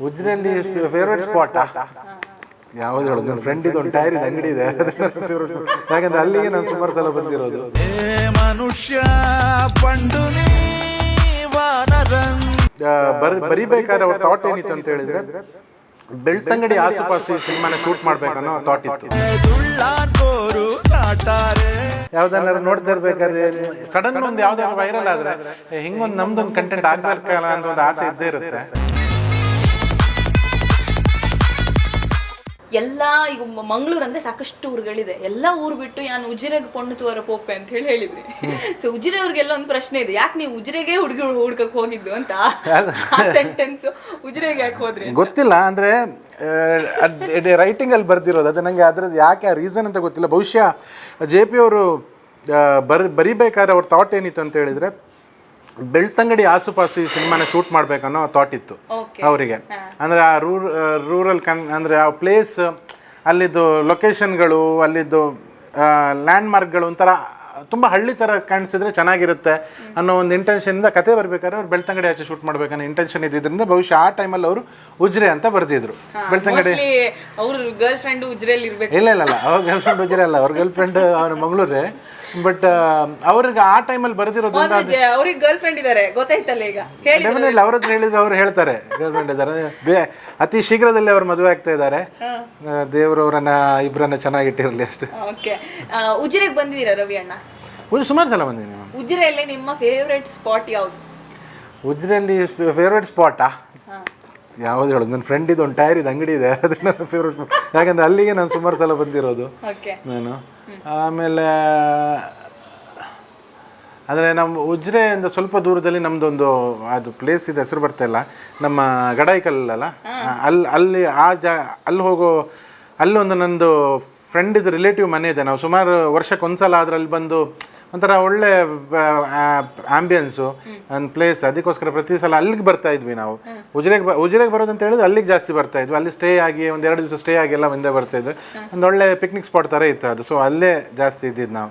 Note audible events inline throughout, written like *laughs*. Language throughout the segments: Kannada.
ಉಜ್ರೆಯಲ್ಲಿ ಫೇವ್ರೇಟ್ ಸ್ಪಾಟ್ ಯಾವ್ದು ಹೇಳೋದು ನನ್ನ ಫ್ರೆಂಡ್ ಇದು ಒಂದು ಟೈರ್ ಇದೆ, ಅಂಗಡಿ ಇದೆ. ಯಾಕಂದ್ರೆ ಅಲ್ಲಿಗೆ ನಾನು ಸುಮಾರು ಸಲ ಬಂದಿರೋದು. ಮನುಷ್ಯ ಬರ್, ಬರಿಬೇಕಾದ್ರೆ ಅವ್ರ ಥಾಟ್ ಏನಿತ್ತು ಅಂತ ಹೇಳಿದ್ರೆ ಬೆಳ್ತಂಗಡಿ ಆಸುಪಾಸು ಸಿನಿಮಾನ ಶೂಟ್ ಮಾಡ್ಬೇಕನ್ನೋ ಥಾಟ್ ಇತ್ತು. ಯಾವ್ದನ್ನಾರು ನೋಡ್ತಾ ಇರ್ಬೇಕಾದ್ರೆ, ಸಡನ್ ಒಂದು ಯಾವ್ದಾದ್ರು ವೈರಲ್ ಆದ್ರೆ ಹಿಂಗೊಂದು ನಮ್ದೊಂದು ಕಂಟೆಂಟ್ ಆಗ್ಬೇಕಲ್ಲ ಅಂತ ಒಂದು ಆಸೆ ಇದ್ದೇ ಇರುತ್ತೆ. ಎಲ್ಲ ಈಗ ಮಂಗಳೂರು ಅಂದ್ರೆ ಸಾಕಷ್ಟು ಊರುಗಳಿದೆ. ಎಲ್ಲ ಊರು ಬಿಟ್ಟು ನಾನು ಉಜಿರೆಗೆ ಪೊಣ್ಣು ತೋರ ಪೋಪೆ ಅಂತ ಹೇಳಿ ಹೇಳಿದ್ರಿ. ಸೊ *laughs* ಉಜಿರೆ ಅವ್ರಿಗೆಲ್ಲ ಒಂದು ಪ್ರಶ್ನೆ ಇದೆ. ಯಾಕೆ ನೀವು ಉಜಿರೆಗೆ ಹುಡುಗಿ ಹುಡ್ಕಕ್ ಹೋಗಿದ್ದು ಅಂತ? ಸೆಂಟೆನ್ಸ್ ಉಜಿರೆಗೆ ಯಾಕೆ ಹೋದ್ರಿ ಗೊತ್ತಿಲ್ಲ ಅಂದ್ರೆ ರೈಟಿಂಗ್ ಅಲ್ಲಿ ಬರ್ದಿರೋದು. ಅದು ನನಗೆ ಅದ್ರದ್ದು ಯಾಕೆ ರೀಸನ್ ಅಂತ ಗೊತ್ತಿಲ್ಲ. ಬಹುಶಃ ಜೆ ಪಿ ಅವರು ಬರ್ ಬರಿಬೇಕಾದ್ರೆ ಅವ್ರ ಥಾಟ್ ಏನಿತ್ತು ಅಂತ ಹೇಳಿದ್ರೆ ಬೆಳ್ತಂಗಡಿ ಆಸುಪಾಸು ಈ ಸಿನಿಮಾನ ಶೂಟ್ ಮಾಡ್ಬೇಕನ್ನೋ ಥಾಟ್ ಇತ್ತು. ಅವರಿಗೆ. ಅಂದ್ರೆ ಆ ರೂರ್ ರೂರಲ್ ಕನ್ ಅಂದ್ರೆ ಆ ಪ್ಲೇಸ್ ಅಲ್ಲಿದ್ದು ಲೊಕೇಶನ್ಗಳು ಅಲ್ಲಿದ್ದು ಲ್ಯಾಂಡ್ ಮಾರ್ಕ್ಗಳು ಒಂಥರ ತುಂಬ ಹಳ್ಳಿ ಥರ ಕಾಣಿಸಿದ್ರೆ ಚೆನ್ನಾಗಿರುತ್ತೆ ಅನ್ನೋ ಒಂದು ಇಂಟೆನ್ಷನಿಂದ ಕತೆ ಬರ್ಬೇಕಾದ್ರೆ ಅವ್ರು ಬೆಳ್ತಂಗಡಿ ಆಚೆ ಶೂಟ್ ಮಾಡ್ಬೇಕನ್ನೋ ಇಂಟೆನ್ಷನ್ ಇದ್ದಿದ್ದರಿಂದ ಬಹುಶಃ ಆ ಟೈಮಲ್ಲಿ ಅವರು ಉಜ್ರೆ ಅಂತ ಬರ್ದಿದ್ರು. ಬೆಳ್ತಂಗಡಿ ಅವ್ರ ಗರ್ಲ್ ಫ್ರೆಂಡ್ ಉಜ್ರೆ ಇಲ್ಲ ಇಲ್ಲ ಇಲ್ಲ. ಅವ್ರ ಗರ್ಲ್ ಫ್ರೆಂಡ್ ಉಜ್ರೆ ಅಲ್ಲ. ಅವ್ರ ಗರ್ಲ್ ಫ್ರೆಂಡ್ ಅವ್ರ ಮಂಗಳೂರೇ. ಬಟ್ ಅವ್ರಿಗೆ ಆ ಟೈಮಲ್ಲಿ ಬರ್ದಿರೋದ್ರಿಂದ ಅವ್ರಿಗೆ ಗರ್ಲ್ ಫ್ರೆಂಡ್ ಇದಾರೆ ಗೊತ್ತಾಯ್ತಲ್ಲ ಈಗ? ಡೆಫಿನೆಟ್ಲಿ ಅವ್ರ ಹತ್ರ ಹೇಳಿದ್ರೆ ಅವ್ರು ಹೇಳ್ತಾರೆ. ಗರ್ಲ್ ಫ್ರೆಂಡ್ ಇದ್ದಾರೆ ಬೇ ಅತಿ ಶೀಘ್ರದಲ್ಲಿ ಅವ್ರು ಮದುವೆ ಆಗ್ತಾ ಇದ್ದಾರೆ. ದೇವರು ಅವರನ್ನ ಇಬ್ಬರನ್ನ ಚೆನ್ನಾಗಿಟ್ಟಿರಲಿ ಅಷ್ಟೇ. ಓಕೆ. ಉಜಿರೆಗೆ ಬಂದಿದ್ದೀರಾ ರವಿ ಅಣ್ಣ? ಉಜ್ ಸುಮಾರು ಸಲ ಬಂದಿದ್ದೀನಿ ಮ್ಯಾಮ್. ಉಜಿರೆಯಲ್ಲಿ ನಿಮ್ಮ ಫೇವ್ರೆಟ್ ಸ್ಪಾಟ್ ಯಾವುದು? ಉಜ್ರೆಯಲ್ಲಿ ಫೇವ್ರೆಟ್ ಸ್ಪಾಟಾ ಯಾವ್ದು ಹೇಳೋದು ನನ್ನ ಫ್ರೆಂಡ್ ಇದು ಒಂದು ಟೈರ್ ಇದೆ ಅಂಗಡಿ ಇದೆ ಅದು ನನ್ನ ಫೇವ್ರೇಟ್ ಯಾಕಂದ್ರೆ ಅಲ್ಲಿಗೆ ನಾನು ಸುಮಾರು ಸಲ ಬಂದಿರೋದು. ನಾನು. ಆಮೇಲೆ ಅಂದರೆ ನಮ್ಮ ಉಜ್ರೆಯಿಂದ ಸ್ವಲ್ಪ ದೂರದಲ್ಲಿ ನಮ್ಮದೊಂದು ಅದು ಪ್ಲೇಸ್ ಇದೆ ಹೆಸರು ಬರ್ತಾ ಇಲ್ಲ. ನಮ್ಮ ಗಡಾಯಿಕಲ್ಲಲ್ಲ? ಅಲ್ಲಿ ಅಲ್ಲಿ ಆ ಜಾ ಅಲ್ಲಿ ಹೋಗೋ ಅಲ್ಲೊಂದು ನಂದು ಫ್ರೆಂಡ್ ಇದು ರಿಲೇಟಿವ್ ಮನೆ ಇದೆ. ನಾವು ಸುಮಾರು ವರ್ಷಕ್ಕೆ ಒಂದ್ಸಲ ಆದ್ರೆ ಅಲ್ಲಿ ಬಂದು ಒಂಥರ ಒಳ್ಳೆ ಆಂಬಿಯನ್ಸು ಒಂದು ಪ್ಲೇಸ್ ಅದಕ್ಕೋಸ್ಕರ ಪ್ರತಿ ಸಲ ಅಲ್ಲಿಗೆ ಬರ್ತಾ ಇದ್ವಿ ನಾವು. ಉಜಿರೆಗೆ ಉಜಿರೆಗೆ ಬರೋದು ಅಂತ ಹೇಳಿದ್ರೆ ಅಲ್ಲಿಗೆ ಜಾಸ್ತಿ ಬರ್ತಾ ಇದ್ವಿ. ಅಲ್ಲಿ ಸ್ಟೇ ಆಗಿ ಒಂದು ಎರಡು ದಿವಸ ಸ್ಟೇ ಆಗಿ ಎಲ್ಲ ಮುಂದೆ ಬರ್ತಾ ಇದ್ವಿ. ಒಂದು ಒಳ್ಳೆ ಪಿಕ್ನಿಕ್ ಸ್ಪಾಟ್ ಥರ ಇತ್ತು ಅದು. ಸೊ ಅಲ್ಲೇ ಜಾಸ್ತಿ ಇದ್ದಿದ್ ನಾವು.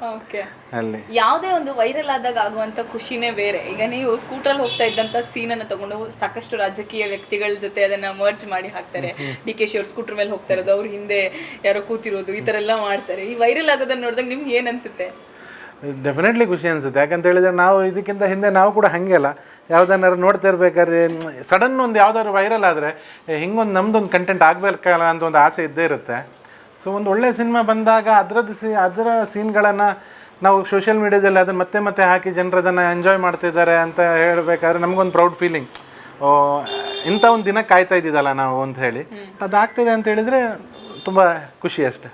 ಅಲ್ಲಿ. ಯಾವುದೇ ಒಂದು ವೈರಲ್ ಆದಾಗ ಆಗುವಂತ ಖುಷಿನೇ ಬೇರೆ. ಈಗ ನೀವು ಸ್ಕೂಟ್ರಲ್ಲಿ ಹೋಗ್ತಾ ಇದ್ದಂತ ಸೀನ್ ಅನ್ನ ತಗೊಂಡು ಸಾಕಷ್ಟು ರಾಜಕೀಯ ವ್ಯಕ್ತಿಗಳ ಜೊತೆ ಅದನ್ನ ಮರ್ಜ್ ಮಾಡಿ ಹಾಕ್ತಾರೆ. ಡಿ ಕೆ ಶಿ ಅವ್ರು ಸ್ಕೂಟರ್ ಮೇಲೆ ಹೋಗ್ತಾ ಇರೋದು ಅವ್ರ ಹಿಂದೆ ಯಾರೋ ಕೂತಿರೋದು ಈ ತರ ಎಲ್ಲ ಮಾಡ್ತಾರೆ. ಈ ವೈರಲ್ ಆಗೋದನ್ನ ನೋಡಿದಾಗ ನಿಮ್ಗೆ ಏನ್ ಅನ್ಸುತ್ತೆ? ಡೆಫಿನೆಟ್ಲಿ ಖುಷಿ ಅನಿಸುತ್ತೆ. ಯಾಕಂತ ಹೇಳಿದ್ರೆ ನಾವು ಇದಕ್ಕಿಂತ ಹಿಂದೆ ನಾವು ಕೂಡ ಹಾಗೆ ಅಲ್ಲ. ಯಾವ್ದನ್ನಾರು ನೋಡ್ತಾ ಇರ್ಬೇಕಾದ್ರೆ ಸಡನ್ ಒಂದು ಯಾವ್ದಾದ್ರು ವೈರಲ್ ಆದರೆ ಹಿಂಗೊಂದು ನಮ್ಮದೊಂದು ಕಂಟೆಂಟ್ ಆಗಬೇಕಲ್ಲ ಅಂತ ಒಂದು ಆಸೆ ಇದ್ದೇ ಇರುತ್ತೆ. ಸೊ ಒಂದು ಒಳ್ಳೆ ಸಿನಿಮಾ ಬಂದಾಗ ಅದರದ್ದು ಸಿ, ಅದರ ಸೀನ್ಗಳನ್ನು ನಾವು ಸೋಷಿಯಲ್ ಮೀಡ್ಯಾದಲ್ಲಿ ಅದನ್ನು ಮತ್ತೆ ಮತ್ತೆ ಹಾಕಿ ಜನರು ಅದನ್ನು ಎಂಜಾಯ್ ಮಾಡ್ತಿದ್ದಾರೆ ಅಂತ ಹೇಳಬೇಕಾದ್ರೆ ನಮಗೊಂದು ಪ್ರೌಡ್ ಫೀಲಿಂಗ್ ಇಂಥ ಒಂದು ದಿನ ಕಾಯ್ತಾ ಇದ್ದಿದ್ದಲ್ಲ ನಾವು ಅಂತ ಹೇಳಿ. ಅದಾಗ್ತಿದೆ ಅಂತ ಹೇಳಿದರೆ ತುಂಬ ಖುಷಿ ಅಷ್ಟೇ.